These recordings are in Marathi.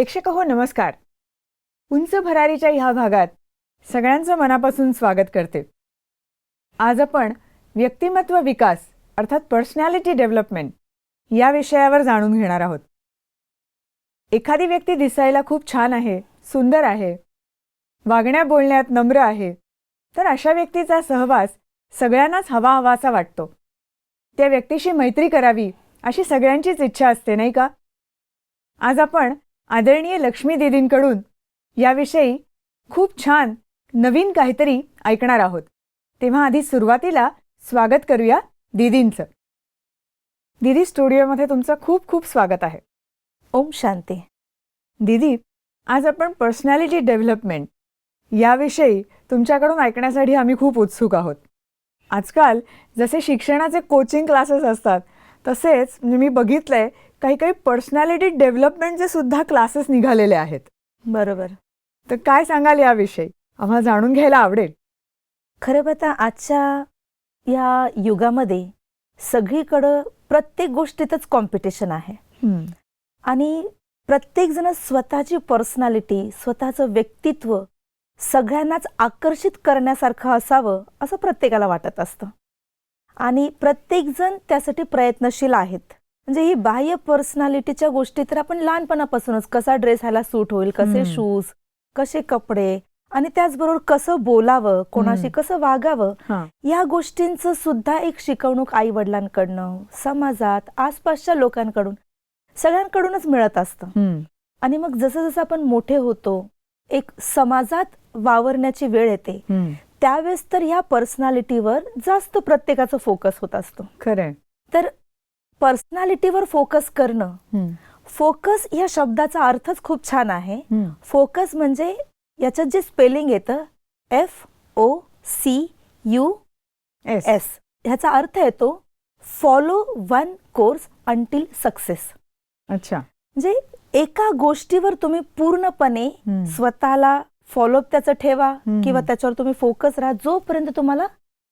प्रेक्षक हो नमस्कार. उंच भरारीच्या ह्या भागात सगळ्यांचं मनापासून स्वागत करते. आज आपण व्यक्तिमत्व विकास अर्थात पर्सनॅलिटी डेव्हलपमेंट या विषयावर जाणून घेणार आहोत. एखादी व्यक्ती दिसायला खूप छान आहे सुंदर आहे वागण्या बोलण्यात नम्र आहे तर अशा व्यक्तीचा सहवास सगळ्यांनाच हवा हवासा वाटतो. त्या व्यक्तीशी मैत्री करावी अशी सगळ्यांचीच इच्छा असते नाही का? आज आपण आदरणीय लक्ष्मी दिदींकडून याविषयी खूप छान नवीन काहीतरी ऐकणार आहोत. तेव्हा आधी सुरुवातीला स्वागत करूया दिदींचं. दिदी स्टुडिओमध्ये तुमचं खूप खूप स्वागत आहे. ओम शांती. दिदी आज आपण पर्सनॅलिटी डेव्हलपमेंट याविषयी तुमच्याकडून ऐकण्यासाठी आम्ही खूप उत्सुक आहोत. आजकाल जसे शिक्षणाचे कोचिंग क्लासेस असतात तसेच मी बघितलंय काही काही पर्सनॅलिटी डेव्हलपमेंटचे सुद्धा क्लासेस निघालेले आहेत. बरोबर. तर काय सांगाल याविषयी? आम्हाला जाणून घ्यायला आवडेल. खरं पाहता आजच्या या युगामध्ये सगळीकडं प्रत्येक गोष्टीतच कॉम्पिटिशन आहे. आणि प्रत्येकजण स्वतःची पर्सनॅलिटी स्वतःचं व्यक्तित्व सगळ्यांनाच आकर्षित करण्यासारखं असावं असं प्रत्येकाला वाटत असतं. आणि प्रत्येकजण त्यासाठी प्रयत्नशील आहेत. म्हणजे ही बाह्य पर्सनॅलिटीच्या गोष्टी तर आपण लहानपणापासूनच कसा ड्रेस ह्याला सूट होईल कसे. शूज कसे कपडे आणि त्याचबरोबर कसं बोलावं कोणाशी. कसं वागावं या गोष्टींचं सुद्धा एक शिकवणूक आई वडिलांकडनं समाजात आसपासच्या लोकांकडून सगळ्यांकडूनच मिळत असतं. आणि मग जसं जसं आपण मोठे होतो एक समाजात वावरण्याची वेळ येते त्यावेळेस तर ह्या पर्सनॅलिटीवर जास्त प्रत्येकाचं फोकस होत असतो. खरंय. तर पर्सनॅलिटीवर फोकस करणं. फोकस या शब्दाचा अर्थच खूप छान आहे. फोकस म्हणजे याच्यात जे स्पेलिंग येतं F O C U S ह्याचा अर्थ येतो follow one course until success अच्छा. म्हणजे एका गोष्टीवर तुम्ही पूर्णपणे. स्वतःला फॉलोअप त्याचं ठेवा. किंवा त्याच्यावर तुम्ही फोकस राहा जोपर्यंत तुम्हाला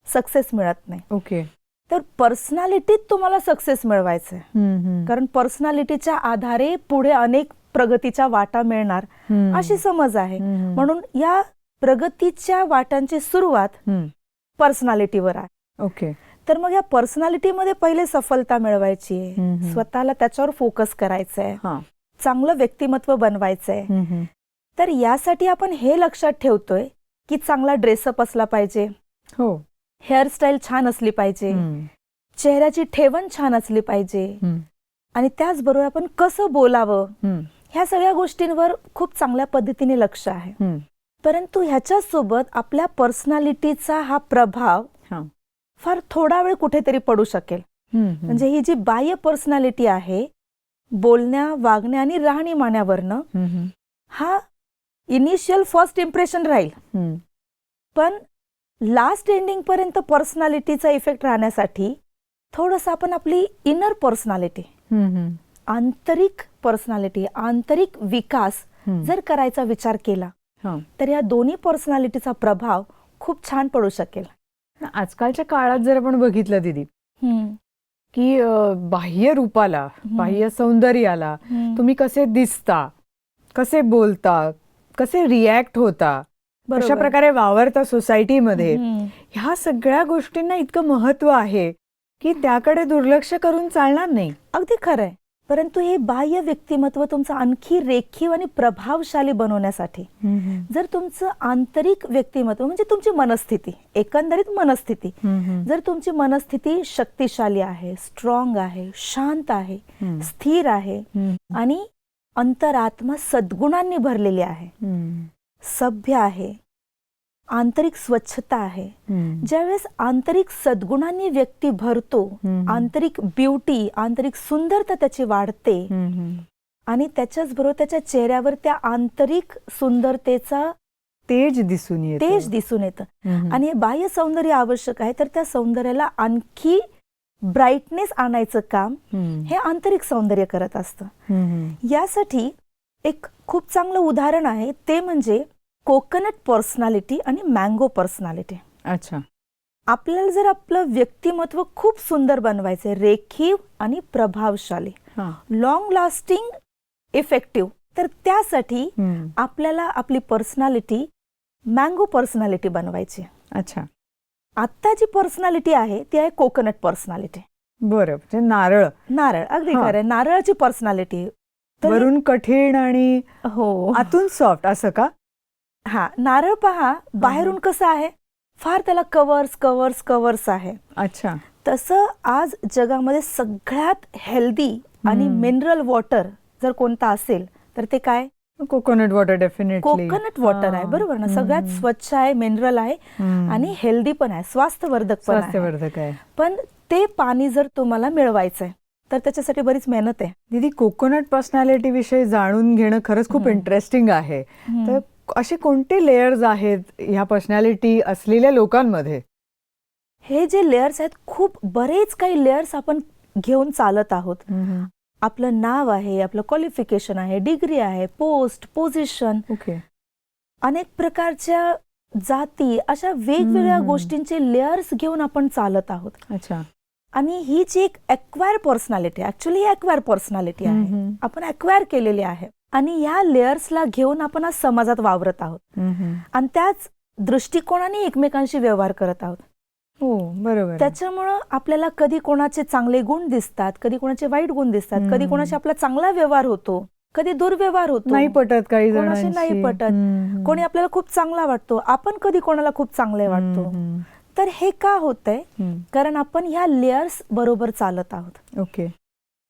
सक्सेस मिळत नाही. ओके तर पर्सनॅलिटीत तुम्हाला सक्सेस मिळवायचं आहे. कारण पर्सनॅलिटीच्या आधारे पुढे अनेक प्रगतीच्या वाटा मिळणार अशी समज आहे. म्हणून या प्रगतीच्या वाटांची सुरुवात पर्सनॅलिटीवर आहे. ओके. तर मग या पर्सनॅलिटीमध्ये पहिले सफलता मिळवायची आहे. स्वतःला त्याच्यावर फोकस करायचं आहे. चांगलं व्यक्तिमत्व बनवायचं आहे. तर यासाठी आपण हे लक्षात ठेवतोय की चांगला ड्रेसअप असला पाहिजे. हो. हेअरस्टाईल छान असली पाहिजे. चेहऱ्याची ठेवण छान असली पाहिजे. आणि त्याचबरोबर आपण कसं बोलावं ह्या सगळ्या गोष्टींवर खूप चांगल्या पद्धतीने लक्ष आहे. परंतु ह्याच्या सोबत आपल्या पर्सनॅलिटीचा हा प्रभाव. फार थोडा वेळ कुठेतरी पडू शकेल. म्हणजे ही जी बाह्य पर्सनॅलिटी आहे बोलण्या वागण्या आणि राहणीमान्यावरनं हा इनिशियल फर्स्ट इम्प्रेशन राहील. पण लास्ट एंडिंग पर्यंत पर्सनॅलिटीचा इफेक्ट राहण्यासाठी थोडंसं आपण आपली इनर पर्सनॅलिटी आंतरिक पर्सनॅलिटी आंतरिक विकास जर करायचा विचार केला तर या दोन्ही पर्सनॅलिटीचा प्रभाव खूप छान पडू शकेल. आजकालच्या काळात जर आपण बघितलं दिदी की बाह्य रूपाला बाह्य सौंदर्याला तुम्ही कसे दिसता कसे बोलता कसे रिॲक्ट होता कशा बरोबर. प्रकारे वावरता सोसायटीमध्ये. ह्या सगळ्या गोष्टींना इतकं महत्त्व आहे की त्याकडे दुर्लक्ष करून चालणार नाही. अगदी खरंय. परंतु हे बाह्य व्यक्तिमत्व तुमचं आणखी रेखीव आणि प्रभावशाली बनवण्यासाठी जर तुमचं आंतरिक व्यक्तिमत्व म्हणजे तुमची मनस्थिती एकंदरीत मनस्थिती जर तुमची मनस्थिती शक्तिशाली आहे स्ट्रॉंग आहे शांत आहे स्थिर आहे आणि अंतरात्मा सद्गुणांनी भरलेली आहे सभ्य आहे आंतरिक स्वच्छता आहे ज्यावेळेस आंतरिक सद्गुणांनी व्यक्ती भरतो. आंतरिक ब्युटी आंतरिक सुंदरता त्याची वाढते आणि त्याच्याच बरोबर त्याच्या चेहऱ्यावर त्या आंतरिक सुंदरतेचा तेज दिसून येतं तेज दिसून येतं. आणि हे बाह्य सौंदर्य आवश्यक आहे तर त्या सौंदर्याला आणखी ब्राईटनेस आणायचं काम. हे आंतरिक सौंदर्य करत असतं. यासाठी एक खूप चांगलं उदाहरण आहे. ते म्हणजे कोकोनट पर्सनॅलिटी आणि मँगो पर्सनॅलिटी. अच्छा. आपल्याला जर आपलं व्यक्तिमत्व खूप सुंदर बनवायचंय रेखीव आणि प्रभावशाली हा. लॉंग लास्टिंग इफेक्टिव्ह तर त्यासाठी. आपल्याला आपली पर्सनॅलिटी मँगो पर्सनॅलिटी बनवायची. अच्छा. आत्ता जी पर्सनॅलिटी आहे ती आहे कोकोनट पर्सनॅलिटी. बरं म्हणजे नारळ. नारळ अगदी. खरं नारळाची पर्सनॅलिटी वरून कठीण आणि हो. आतून सॉफ्ट असं का? हा नारळ पहा बाहेरून कसं आहे? फार त्याला कवर्स कवर्स कवर्स आहे. अच्छा. तसं आज जगामध्ये सगळ्यात हेल्दी आणि. मिनरल वॉटर जर कोणता असेल तर ते काय? Coconut water definitely coconut water आहे बरोबर ना? सगळ्यात स्वच्छ आहे मिनरल आहे आणि हेल्दी पण आहे स्वास्थ्यवर्धक पण आहे. पण ते पाणी जर तुम्हाला मिळवायचंय तर त्याच्यासाठी बरीच मेहनत आहे. दीदी कोकोनट पर्सनॅलिटी विषयी जाणून घेणं खरंच खूप. इंटरेस्टिंग आहे. तर असे कोणते लेयर्स आहेत ह्या पर्सनॅलिटी असलेल्या लोकांमध्ये? हे जे लेयर्स आहेत खूप बरेच काही लेयर्स आपण घेऊन चालत आहोत. आपलं नाव आहे आपलं क्वालिफिकेशन आहे डिग्री आहे पोस्ट पोझिशन ओके अनेक प्रकारच्या जाती अशा वेगवेगळ्या. गोष्टींचे लेयर्स घेऊन आपण चालत आहोत. अच्छा. आणि ही जी एक अक्वायर पर्सनॅलिटी ऍक्च्युली ही अक्वायर पर्सनॅलिटी आहे. आपण अक्वायर केलेली आहे आणि ह्या लेयर्सला घेऊन आपण आज समाजात वावरत आहोत. आणि त्याच दृष्टिकोनाने एकमेकांशी व्यवहार करत आहोत हो बरोबर. त्याच्यामुळं आपल्याला कधी कोणाचे चांगले गुण दिसतात कधी कोणाचे वाईट गुण दिसतात कधी. कोणाशी आपला चांगला व्यवहार होतो कधी दुर्व्यवहार होतो नाही पटत काही कोणाशी नाही पटत. कोणी आपल्याला खूप चांगला वाटतो आपण कधी कोणाला खूप चांगले वाटतो. तर हे का होतंय. कारण आपण ह्या लेयर्स बरोबर चालत आहोत ओके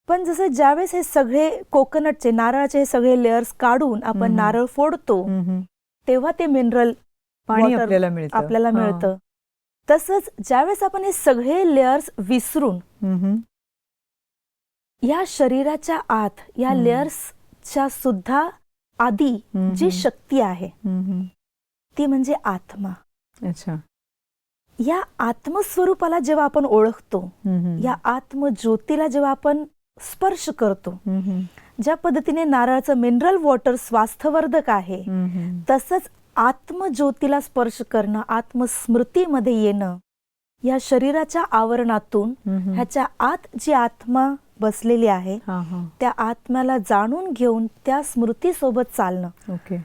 पण जसं ज्यावेळेस हे सगळे कोकोनटचे नारळाचे हे सगळे लेयर्स काढून आपण. नारळ फोडतो. तेव्हा ते मिनरल पाणी आपल्याला मिळतं आपल्याला. मिळतं तसंच ज्यावेळेस आपण हे सगळे लेयर्स विसरून. या शरीराच्या आत या हम्म. लेयर्सच्या सुद्धा आधी. जी शक्ती आहे. ती म्हणजे आत्मा अच्छा या आत्मस्वरूपाला जेव्हा आपण ओळखतो. या आत्मज्योतीला जेव्हा आपण स्पर्श करतो. ज्या पद्धतीने नारळाचं मिनरल वॉटर स्वास्थ्यवर्धक आहे. तसंच आत्मज्योतीला स्पर्श करणं आत्मस्मृतीमध्ये येणं या शरीराच्या आवरणातून. ह्याच्या आत जी आत्मा बसलेली आहे त्या आत्म्याला जाणून घेऊन त्या स्मृतीसोबत चालणं ओके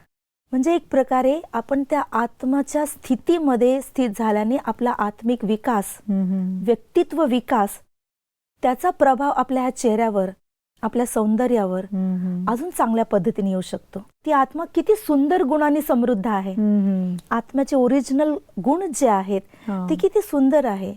म्हणजे एक प्रकारे आपण त्या आत्माच्या स्थितीमध्ये स्थित झाल्याने आपला आत्मिक विकास. व्यक्तित्व विकास त्याचा प्रभाव आपल्या ह्या चेहऱ्यावर आपल्या सौंदर्यावर. अजून चांगल्या पद्धतीने येऊ शकतो ती आत्मा किती सुंदर गुणांनी समृद्ध आहे. आत्म्याचे ओरिजिनल गुण जे आहेत. ते किती सुंदर आहे.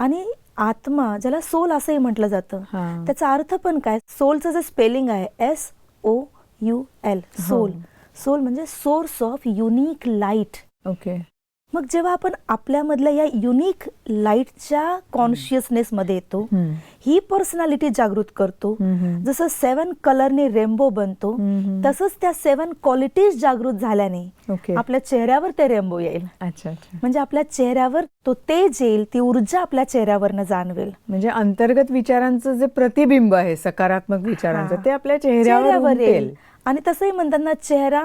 आणि आत्मा ज्याला सोल असंही म्हटलं जातं. त्याचा अर्थ पण काय सोलचं जे स्पेलिंग आहे S O U L soul. Soul म्हणजे source of unique light okay मग जेव्हा आपण आपल्यामधल्या या युनिक लाईटच्या कॉन्शियसनेस मध्ये येतो. ही पर्सनॅलिटी जागृत करतो. जसं सेवन कलरने रेनबो बनतो. तसंच त्या सेवन क्वालिटीज जागृत झाल्याने ओके आपल्या चेहऱ्यावर ते रेनबो येईल अच्छा अच्छा म्हणजे आपल्या चेहऱ्यावर तो तेज येईल ती ऊर्जा आपल्या चेहऱ्यावरनं जाणवेल म्हणजे अंतर्गत विचारांचं जे प्रतिबिंब आहे सकारात्मक विचारांचं. ते आपल्या चेहऱ्यावर. येईल आणि तसंही म्हणतात ना चेहरा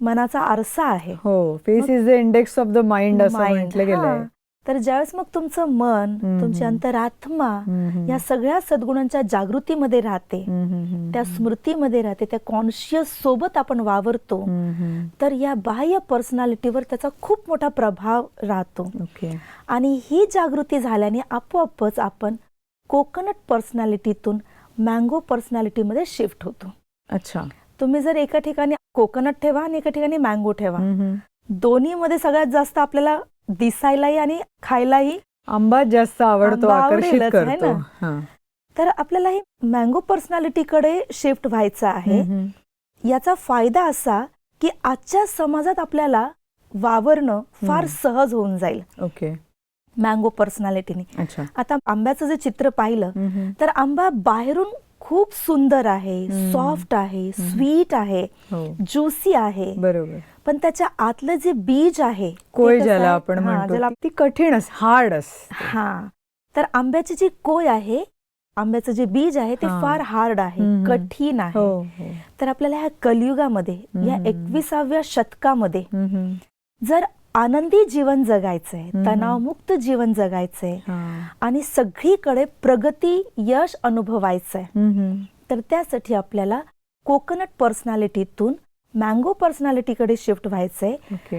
मनाचा आरसा आहे हो face is the index of the mind असं. म्हटलं. गेलंय तर ज्यावेळेस मग तुमचं मन. तुमची अंतरात्मा. या सगळ्या सद्गुणांच्या जागृतीमध्ये राहते. त्या स्मृतीमध्ये राहते त्या कॉन्शियस सोबत आपण वावरतो. तर या बाह्य पर्सनॅलिटीवर त्याचा खूप मोठा प्रभाव राहतो आणि ही जागृती झाल्याने आपोआपच आपण कोकोनट पर्सनॅलिटीतून मँगो पर्सनॅलिटीमध्ये शिफ्ट होतो अच्छा तुम्ही जर एका ठिकाणी कोकोनट ठेवा आणि एका ठिकाणी मँगो ठेवा. दोन्हीमध्ये सगळ्यात जास्त आपल्याला दिसायलाही आणि खायलाही आंबाच जास्त आवडतो आंबा आकर्षित करतो. तर आपल्याला ही मँगो पर्सनॅलिटीकडे शिफ्ट व्हायचं आहे. याचा फायदा असा की आजच्या समाजात आपल्याला वावरणं फार. सहज होऊन जाईल ओके मँगो पर्सनॅलिटीने आता आंब्याचं जे चित्र पाहिलं तर आंबा बाहेरून खूप सुंदर आहे. सॉफ्ट आहे स्वीट आहे हो ज्युसी आहे बरोबर पण त्याच्या आतलं जे बीज आहे कोय ज्याला? आपण हा, म्हणतो ती कठीण अस हार्ड अस हा तर आंब्याची जी कोय आहे आंब्याचं जे बीज आहे ते हा. फार हार्ड आहे. कठीण आहे हो हो तर आपल्याला ह्या कलियुगामध्ये या. एकविसाव्या शतकामध्ये. जर आनंदी जीवन जगायचंय. तणावमुक्त जीवन जगायचंय. आणि सगळीकडे प्रगती यश अनुभवायचंय. तर त्यासाठी आपल्याला कोकोनट पर्सनॅलिटीतून मँगो पर्सनॅलिटीकडे शिफ्ट व्हायचंय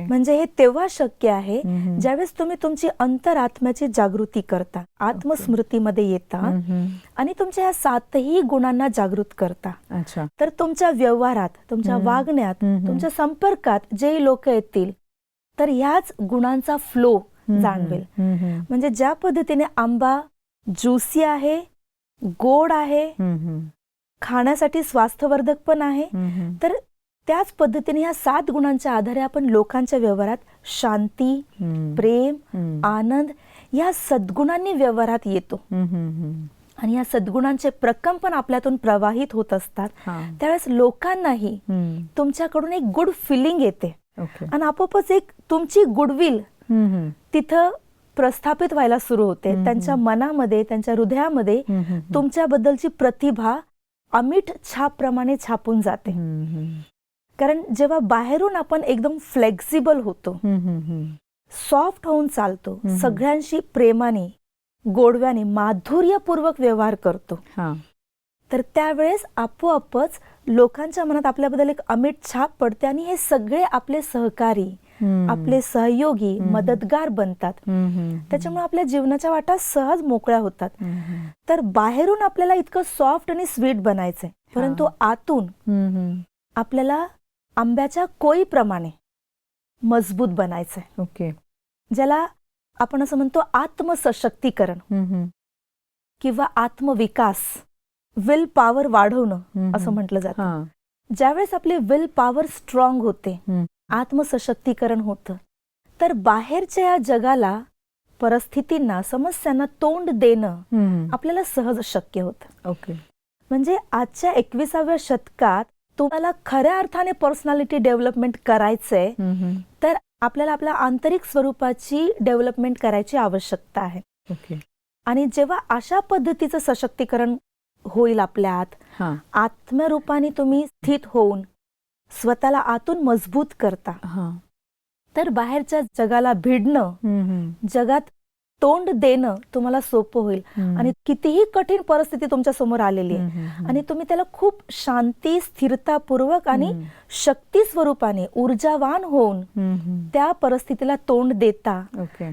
म्हणजे हे तेव्हा शक्य आहे. ज्यावेळेस तुम्ही तुमची अंतरात्म्याची जागृती करता आत्मस्मृतीमध्ये येता. आणि तुमच्या या सातही गुणांना जागृत करता अच्छा तर तुमच्या व्यवहारात तुमच्या. वागण्यात. तुमच्या संपर्कात जे लोक येतील तर ह्याच गुणांचा फ्लो. जाणवेल. म्हणजे ज्या पद्धतीने आंबा ज्युसी आहे गोड आहे. खाण्यासाठी स्वास्थ्यवर्धक पण आहे. तर त्याच पद्धतीने ह्या सात गुणांच्या आधारे आपण लोकांच्या व्यवहारात शांती. प्रेम. आनंद या सद्गुणांनी व्यवहारात येतो. आणि या सद्गुणांचे प्रकंपन आपल्यातून प्रवाहित होत असतात. त्यावेळेस लोकांनाही. तुमच्याकडून एक गुड फिलिंग येते आणि आपोआपच एक तुमची गुडविल. तिथं प्रस्थापित व्हायला सुरू होते. त्यांच्या मनामध्ये त्यांच्या हृदयामध्ये. तुमच्याबद्दलची प्रतिभा अमिट छापप्रमाणे छापून जाते. कारण जेव्हा बाहेरून आपण एकदम फ्लेक्झिबल होतो. सॉफ्ट होऊन चालतो. सगळ्यांशी प्रेमाने गोडव्याने माधुर्यपूर्वक व्यवहार करतो. तर त्यावेळेस आपोआपच लोकांच्या मनात आपल्याबद्दल एक अमिट छाप पडते आणि हे सगळे आपले सहकारी. आपले सहयोगी. मदतगार बनतात. त्याच्यामुळे आपल्या जीवनाच्या वाटा सहज मोकळ्या होतात. तर बाहेरून आपल्याला इतकं सॉफ्ट आणि स्वीट बनायचंय परंतु आतून. आपल्याला आंब्याच्या कोईप्रमाणे मजबूत बनायचंय ओके ज्याला आपण असं म्हणतो आत्मसशक्तीकरण. किंवा आत्मविकास विल पॉवर वाढवणं. असं म्हटलं जातं. ज्यावेळेस आपली विल पॉवर स्ट्रॉंग होते. आत्मसशक्तीकरण होतं तर बाहेरच्या या जगाला परिस्थितींना समस्यांना तोंड देणं. आपल्याला सहज शक्य होतं ओके म्हणजे आजच्या एकविसाव्या शतकात तुम्हाला खऱ्या अर्थाने पर्सनॅलिटी डेव्हलपमेंट करायचंय. तर आपल्याला आपल्या आंतरिक स्वरूपाची डेव्हलपमेंट करायची आवश्यकता आहे ओके आणि जेव्हा अशा पद्धतीचं सशक्तीकरण होईल आपल्यात. आत्मरूपाने तुम्ही स्थित होऊन स्वतःला आतून मजबूत करता. तर बाहेरच्या जगाला भिडणं. जगात तोंड देणं तुम्हाला सोपं होईल. आणि कितीही कठीण परिस्थिती तुमच्यासमोर आलेली आहे. आणि तुम्ही त्याला खूप शांती स्थिरतापूर्वक आणि. शक्ती स्वरूपाने ऊर्जावान होऊन. त्या परिस्थितीला तोंड देता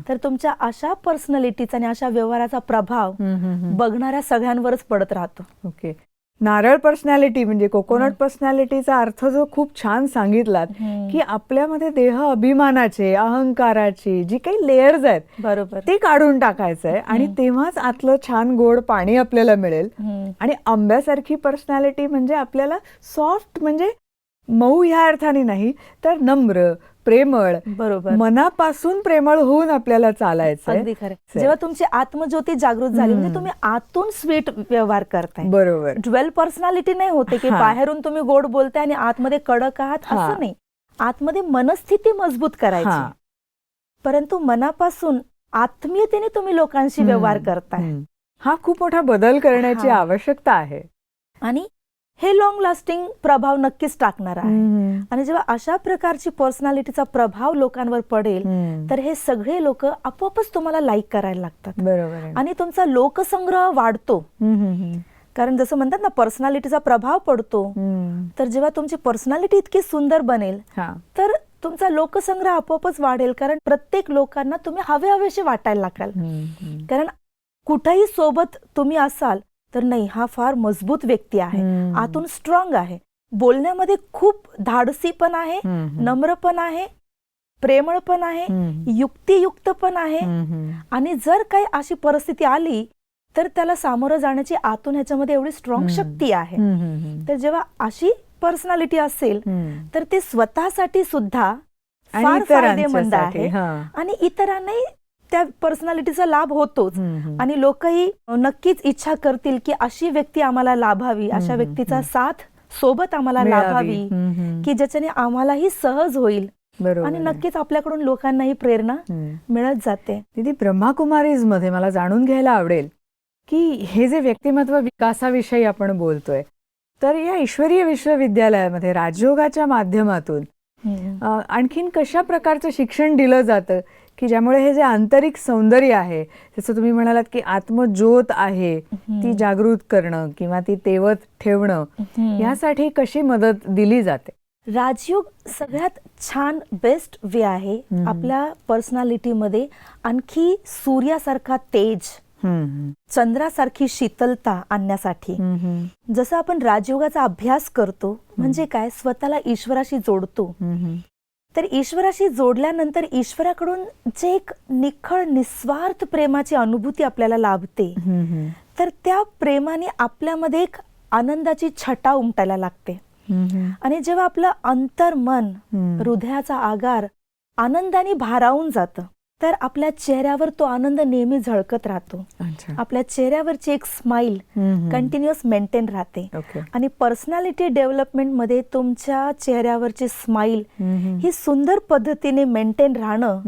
तर तुमच्या अशा पर्सनॅलिटीचा आणि अशा व्यवहाराचा प्रभाव. बघणाऱ्या सगळ्यांवरच पडत राहतो ओके नारळ पर्सनॅलिटी म्हणजे कोकोनट पर्सनॅलिटीचा अर्थ जो खूप छान सांगितलात की आपल्यामध्ये देह अभिमानाचे अहंकाराची जी काही लेयर्स आहेत बरोबर. ते काढून टाकायचंय आणि तेव्हाच आतलं छान गोड पाणी आपल्याला मिळेल. आणि आंब्यासारखी पर्सनॅलिटी म्हणजे आपल्याला सॉफ्ट म्हणजे मऊ ह्या अर्थाने नाही तर नम्र प्रेमळ बरोबर मनापासून प्रेमळ होऊन आपल्याला अगदी खरं जेव्हा तुमची आत्मज्योती जागृत झाली म्हणजे. तुम्ही आतून स्वीट व्यवहार करताय बरोबर ड्वेल पर्सनॅलिटी नाही होते की. बाहेरून तुम्ही गोड बोलताय आणि आतमध्ये कडक आहात. असं नाही आतमध्ये मनस्थिती मजबूत करायची. परंतु मनापासून आत्मीयतेने तुम्ही लोकांशी. व्यवहार करताय. हा खूप मोठा बदल करण्याची. आवश्यकता आहे आणि हे लॉंग लास्टिंग प्रभाव नक्कीच टाकणार आहे. आणि जेव्हा अशा प्रकारची पर्सनॅलिटीचा प्रभाव लोकांवर पडेल. तर हे सगळे लोक आपोआपच तुम्हाला लाईक करायला लागतात. बरोबर आणि तुमचा लोकसंग्रह वाढतो. कारण जसं म्हणतात ना पर्सनॅलिटीचा प्रभाव पडतो. तर जेव्हा तुमची पर्सनॅलिटी इतकी सुंदर बनेल तर तुमचा लोकसंग्रह आपोआपच वाढेल. कारण प्रत्येक लोकांना तुम्ही हवे हवेसे वाटायला लागाल. कारण कुठेही सोबत तुम्ही असाल तर नाही हा फार मजबूत व्यक्ती आहे. आतून स्ट्रॉंग आहे बोलण्यामध्ये खूप धाडसी पण आहे नम्र पण आहे प्रेमळ पण आहे. युक्तियुक्त पण आहे आणि जर काही अशी परिस्थिती आली तर त्याला सामोरं जाण्याची आतून ह्याच्यामध्ये एवढी स्ट्रॉंग. शक्ती आहे तर जेव्हा अशी पर्सनॅलिटी असेल. तर ते स्वतःसाठी सुद्धा फार फायदेमंद आहे. आणि इतरांनाही त्या पर्सनॅलिटीचा लाभ होतोच आणि लोकही नक्कीच इच्छा करतील की अशी व्यक्ती आम्हाला लाभावी अशा व्यक्तीचा. साथ सोबत आम्हाला. लाभावी. की ज्याच्याने आम्हालाही सहज होईल आणि. नक्कीच आपल्याकडून लोकांनाही प्रेरणा. मिळत जाते दीदी ब्रह्माकुमारीजमध्ये मला जाणून घ्यायला आवडेल की हे जे व्यक्तिमत्व विकासाविषयी आपण बोलतोय तर या ईश्वरीय विश्वविद्यालयामध्ये राजयोगाच्या माध्यमातून आणखीन कशा प्रकारचं शिक्षण दिलं जातं की ज्यामुळे हे जे आंतरिक सौंदर्य आहे जसं तुम्ही म्हणालात की आत्मज्योत आहे ती जागृत करणं किंवा ती तेवत ठेवणं. यासाठी कशी मदत दिली जाते? राजयोग सगळ्यात छान बेस्ट वे आहे. आपल्या पर्सनॅलिटीमध्ये आणखी सूर्यासारखा तेज चंद्रासारखी शीतलता आणण्यासाठी. जसं आपण राजयोगाचा अभ्यास करतो म्हणजे काय? स्वतःला ईश्वराशी जोडतो. तर ईश्वराशी जोडल्यानंतर ईश्वराकडून जे एक निखळ निस्वार्थ प्रेमाची अनुभूती आपल्याला लाभते. तर त्या प्रेमाने आपल्यामध्ये एक आनंदाची छटा उमटायला लागते. आणि जेव्हा आपलं अंतर्मन. हृदयाचा आगार आनंदाने भारावून जातं तर आपल्या चेहऱ्यावर तो आनंद नेहमी झळकत राहतो आपल्या चेहऱ्यावरची एक स्माइल कंटिन्युअस मेंटेन राहते आणि पर्सनॅलिटी डेव्हलपमेंटमध्ये तुमच्या चेहऱ्यावरची स्माइल ही सुंदर पद्धतीने मेंटेन राहणं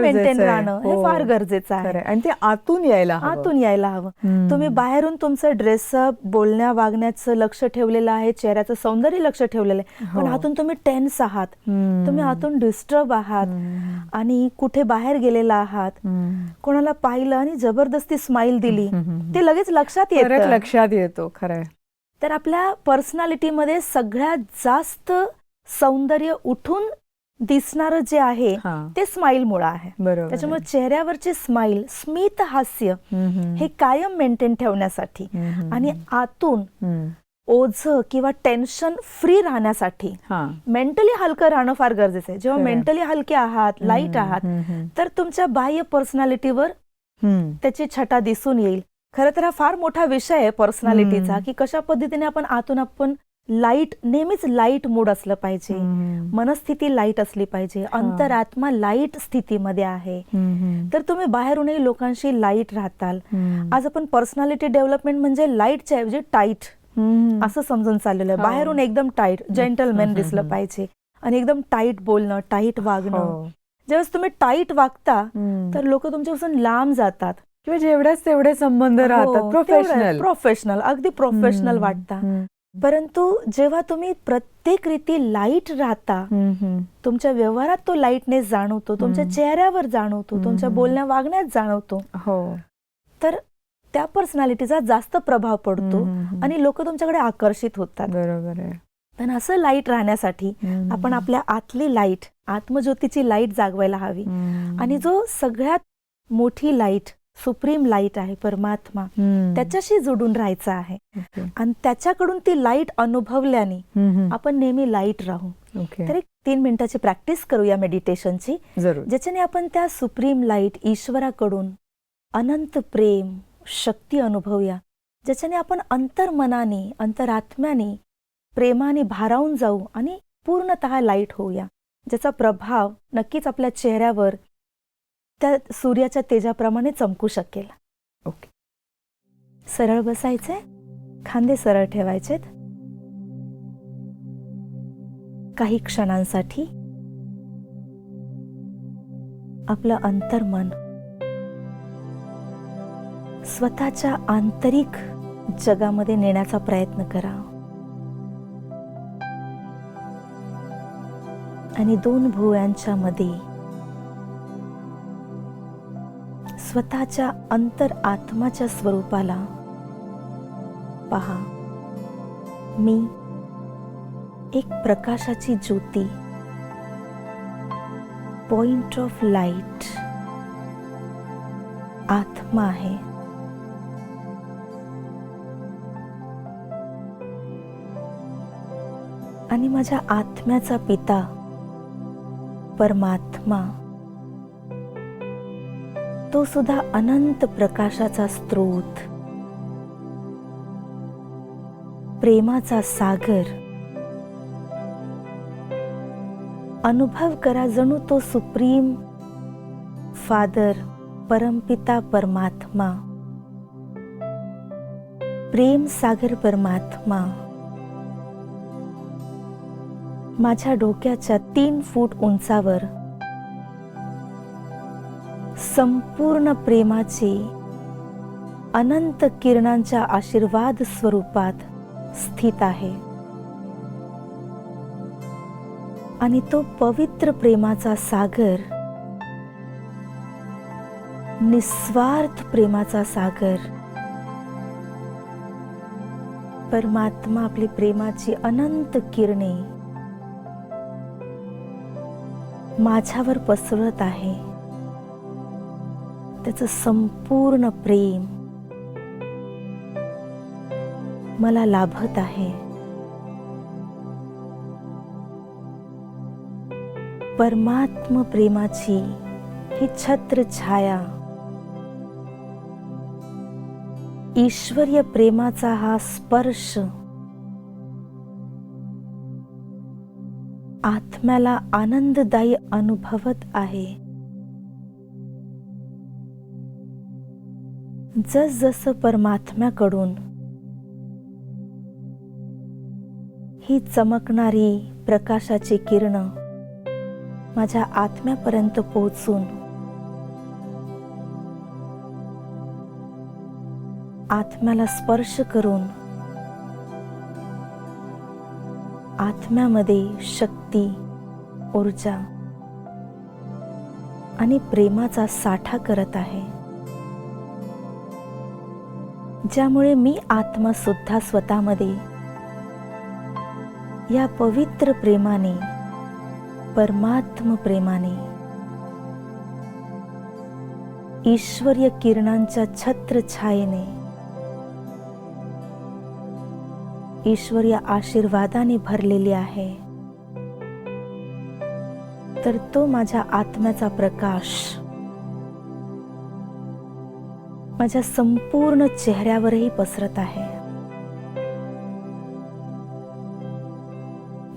मेंटेन. राहणं हे हो. फार गरजेचं. आहे आणि ते आतून यायला हवं. आतून यायला हवं. तुम्ही बाहेरून तुमचं ड्रेसअप बोलण्या वागण्याचं लक्ष ठेवलेलं आहे चेहऱ्याचं सौंदर्य लक्ष ठेवलेलं आहे पण हो. आतून तुम्ही टेन्स आहात. तुम्ही आतून डिस्टर्ब आहात. आणि कुठे बाहेर गेलेला आहात. कोणाला पाहिलं आणि जबरदस्ती स्माइल दिली. ते लगेच लक्षात येतं लक्षात येतो खरंय तर आपल्या पर्सनॅलिटीमध्ये सगळ्यात जास्त सौंदर्य उठून दिसणारं जे आहे ते स्माइल मुळे आहे त्याच्यामुळे चेहऱ्यावरची स्माइल स्मित हास्य. हे कायम मेंटेन ठेवण्यासाठी. आणि आतून. ओझ किंवा टेन्शन फ्री राहण्यासाठी मेंटली हलकं राहणं फार गरजेचं आहे जेव्हा. मेंटली हलके आहात लाइट आहात. तर तुमच्या बाह्य पर्सनॅलिटीवर. त्याची छटा दिसून येईल खरं तर हा फार मोठा विषय आहे पर्सनॅलिटीचा. की कशा पद्धतीने आपण आतून आपण लाइट नेहमीच लाइट मूड असलं पाहिजे. मनस्थिती लाइट असली पाहिजे अंतरात्मा लाइट स्थितीमध्ये आहे. तर तुम्ही बाहेरूनही लोकांशी लाइट राहताल. आज आपण पर्सनॅलिटी डेव्हलपमेंट म्हणजे लाईटच्या ऐवजी टाईट. असं समजून चाललेलं आहे हो. बाहेरून एकदम टाईट जेंटलमॅन दिसलं. पाहिजे आणि एकदम टाईट बोलणं टाईट वागणं हो. ज्यावेळेस तुम्ही टाईट वागता. तर लोक तुमच्यापासून लांब जातात किंवा जेवढेच तेवढे संबंध हो, राहतात प्रोफेशनल प्रोफेशनल अगदी प्रोफेशनल वाटता परंतु जेव्हा तुम्ही प्रत्येक रीती लाइट राहता तुमच्या व्यवहारात तो लाईटनेस जाणवतो तुमच्या. चेहऱ्यावर जाणवतो तुमच्या. बोलण्या वागण्यात जाणवतो हो तर त्या पर्सनॅलिटीचा जास्त प्रभाव पडतो. आणि लोक तुमच्याकडे आकर्षित होतात बरोबर आहे पण असं लाइट राहण्यासाठी. आपण आपल्या आतली लाइट आत्मज्योतीची लाइट जागवायला हवी. आणि जो सगळ्यात मोठी लाइट सुप्रीम लाइट आहे परमात्मा. त्याच्याशी जोडून राहायचं आहे. आणि त्याच्याकडून ती लाइट अनुभवल्याने. आपण नेहमी लाइट राहू तर एक तीन मिनिटाची प्रॅक्टिस करूया मेडिटेशनची ज्याच्याने आपण त्या सुप्रीम लाइट ईश्वराकडून अनंत प्रेम शक्ती अनुभवूया ज्याच्याने आपण अंतर्मनाने अंतरात्म्याने प्रेमाने भारावून जाऊ आणि पूर्णतः लाइट होऊया. ज्याचा प्रभाव नक्कीच आपल्या चेहऱ्यावर त्या सूर्याच्या तेजाप्रमाणे चमकू शकेल. ओके. सरळ बसायचे खांदे सरळ ठेवायचेत. काही क्षणांसाठी आपलं अंतर्मन स्वतःच्या आंतरिक जगामध्ये नेण्याचा प्रयत्न करा. आणि दोन भुवयांच्या मध्ये स्वतःच्या अंतर आत्माच्या स्वरूपाला पहा. मी एक प्रकाशाची ज्योती. पॉइंट ऑफ लाइट आत्मा आहे. आणि माझ्या आत्म्याचा पिता परमात्मा. तो सुद्धा अनंत प्रकाशाचा स्रोत. प्रेमाचा सागर. अनुभव करा जणू तो सुप्रीम फादर परमपिता परमात्मा. प्रेम सागर परमात्मा. माझ्या डोक्याच्या तीन फूट उंचावर संपूर्ण प्रेमाची अनंत किरणांच्या आशीर्वाद स्वरूपात स्थित आहे. आणि तो पवित्र प्रेमाचा सागर निस्वार्थ प्रेमाचा सागर. परमात्मा आपली प्रेमाची अनंत किरणे माझ्यावर पसरत आहे. त्याचं संपूर्ण प्रेम मला लाभत आहे. परमात्म प्रेमाची ही छत्र छाया ईश्वरीय प्रेमाचा हा स्पर्श आत्म्याला आनंददायी अनुभवत आहे. जसजसं परमात्म्याकडून ही चमकणारी प्रकाशाची किरण माझ्या आत्म्यापर्यंत पोहोचून आत्म्याला स्पर्श करून आत्म्यामध्ये शक्ती ऊर्जा आणि प्रेमाचा साठा करत आहे. ज्यामुळे मी आत्मा सुद्धा स्वतःमध्ये या पवित्र प्रेमाने परमात्म प्रेमाने ईश्वरीय किरणांच्या छत्र छायेने ईश्वरीय आशीर्वादाने भरलेली आहे. तर तो माझ्या आत्म्याचा प्रकाश. माझ्या संपूर्ण चेहऱ्यावरही पसरत आहे.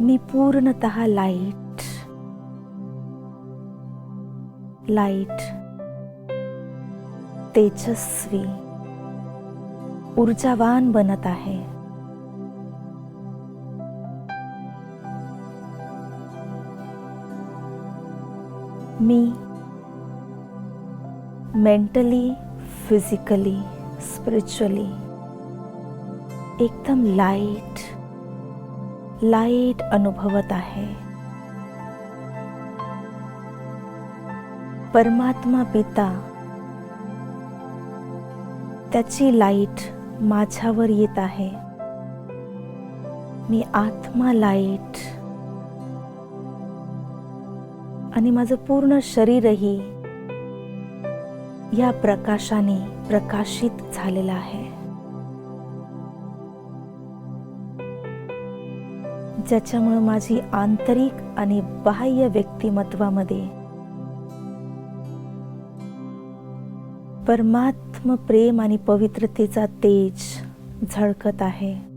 मी पूर्णत लाइट. लाइट. तेजस्वी. ऊर्जावान बनत आहे. मी मेंटली फिजिकली स्पिरिच्युअली एकदम लाइट लाइट अनुभवत आहे. परमात्मा पिता त्याची लाइट माझ्यावर येत आहे. मी आत्मा लाइट आणि माझं पूर्ण शरीरही या प्रकाशाने प्रकाशित झालेलं आहे. ज्याच्यामुळे माझी आंतरिक आणि बाह्य व्यक्तिमत्वामध्ये परमात्म प्रेम आणि पवित्रतेचा तेज झळकत आहे.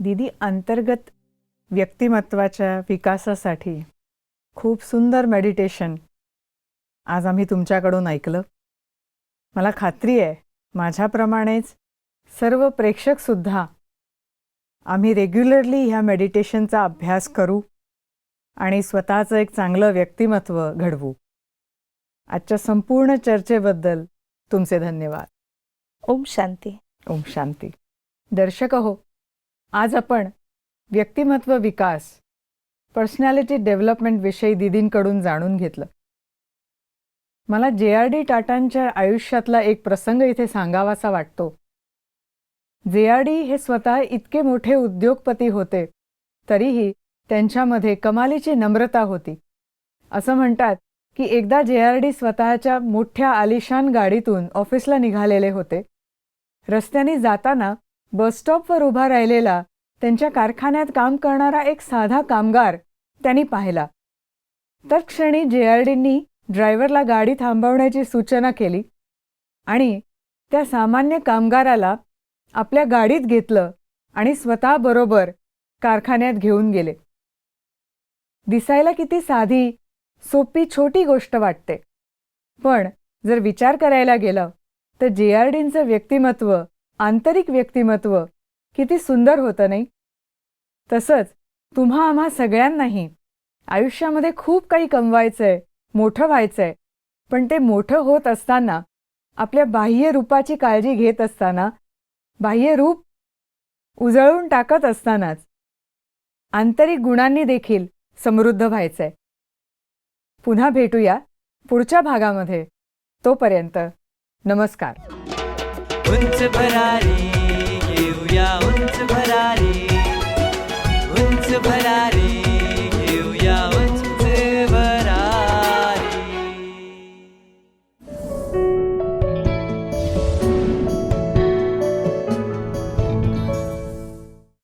दीदी अंतर्गत व्यक्तिमत्वाच्या विकासासाठी खूप सुंदर मेडिटेशन आज आम्ही तुमच्याकडून ऐकलं. मला खात्री आहे माझ्याप्रमाणेच सर्व प्रेक्षकसुद्धा आम्ही रेग्युलरली ह्या मेडिटेशनचा अभ्यास करू आणि स्वतःचं एक चांगलं व्यक्तिमत्व घडवू. आजच्या संपूर्ण चर्चेबद्दल तुमचे धन्यवाद. ओम शांती. ओम शांती. दर्शक हो आज आपण व्यक्तिमत्व विकास पर्सनॅलिटी डेव्हलपमेंटविषयी दिदींकडून दीदींकडून जाणून घेतलं. मला जे आर डी टाटांच्या आयुष्यातला एक प्रसंग इथे सांगावासा वाटतो. जे आर डी हे स्वतः इतके मोठे उद्योगपती होते तरीही त्यांच्यामध्ये कमालीची नम्रता होती. असं म्हणतात की एकदा जे आर डी स्वतःच्या मोठ्या आलिशान गाडीतून ऑफिसला निघालेले होते. रस्त्याने जाताना बसस्टॉपवर उभा राहिलेला त्यांच्या कारखान्यात काम करणारा एक साधा कामगार त्यांनी पाहिला. तत्क्षणी जे आर डींनी ड्रायव्हरला गाडी थांबवण्याची सूचना केली आणि त्या सामान्य कामगाराला आपल्या गाडीत घेतलं आणि स्वतःबरोबर कारखान्यात घेऊन गेले. दिसायला किती साधी सोपी छोटी गोष्ट वाटते. पण जर विचार करायला गेलं तर जे आर डींचं व्यक्तिमत्व आंतरिक व्यक्तिमत्व किती सुंदर होतं नाही? तसंच तुम्हा आम्हा सगळ्यांनाही आयुष्यामध्ये खूप काही कमवायचंय मोठं व्हायचंय पण ते मोठं होत असताना आपल्या बाह्य रूपाची काळजी घेत असताना बाह्य रूप उजळून टाकत असतानाच आंतरिक गुणांनी देखील समृद्ध व्हायचंय. पुन्हा भेटूया पुढच्या भागामध्ये. तोपर्यंत नमस्कार. उंच भरारी घेऊया उंच भरारी. उंच भरारी.